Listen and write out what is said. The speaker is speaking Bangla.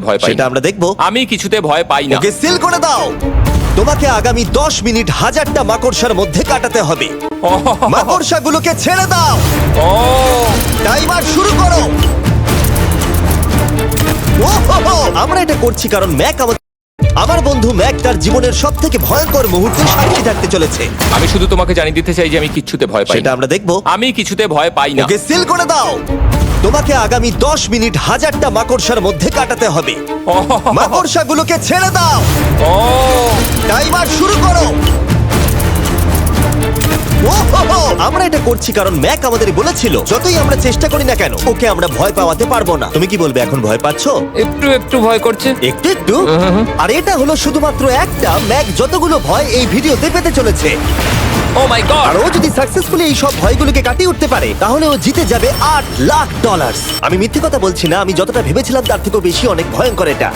ভয় পাই সেটা না। আমরা দেখব। আমি কিছুতে ভয় পাই না। ওকে সিল করে দাও। তোমাকে আগামী 10 মিনিট হাজারটা মাকড়সার মধ্যে কাটাতে হবে। মাকড়সাগুলোকে ছেড়ে দাও। ও, টাইমার শুরু করো। ও আমরা এটা করছি কারণ ম্যাক আমাদের আমার বন্ধু ম্যাক তার জীবনের সব থেকে ভয়ঙ্কর মুহূর্তে সাক্ষী থাকতে চলেছে। আমি শুধু তোমাকে জানিয়ে দিতে চাই যে আমি কিছুতে ভয় পাই সেটা না আমরা দেখব। আমি কিছুতে ভয় পাই না। ওকে সিল করে দাও। তোমাকে আগামী 10 মিনিট হাজারটা মাকড়সার মধ্যে কাটাতে হবে। ও, মাকড়সাগুলোকে ছেড়ে দাও। ও, টাইমার শুরু করো! আমরা এটা করছি কারণ ম্যাক আমাদের বলেছিল যতই আমরা চেষ্টা করি না কেন ওকে আমরা ভয় পাওয়াতে পারব না। তুমি কি বলবে এখন ভয় পাচ্ছো? একটু একটু ভয় করছে। একটু একটু? আর এটা হলো শুধুমাত্র একটা ম্যাক যতগুলো ভয় এই ভিডিওতে পেতে চলেছে। ও মাই গড! আর ও যদি সাকসেসফুলি এই সব ভয়গুলোকে কাটিয়ে উঠতে পারে তাহলে ও জিতে যাবে আট লাখ ডলার আমি মিথ্যে কথা বলছি না আমি যতটা ভেবেছিলাম তার থেকেও বেশি অনেক ভয়ঙ্কর এটা।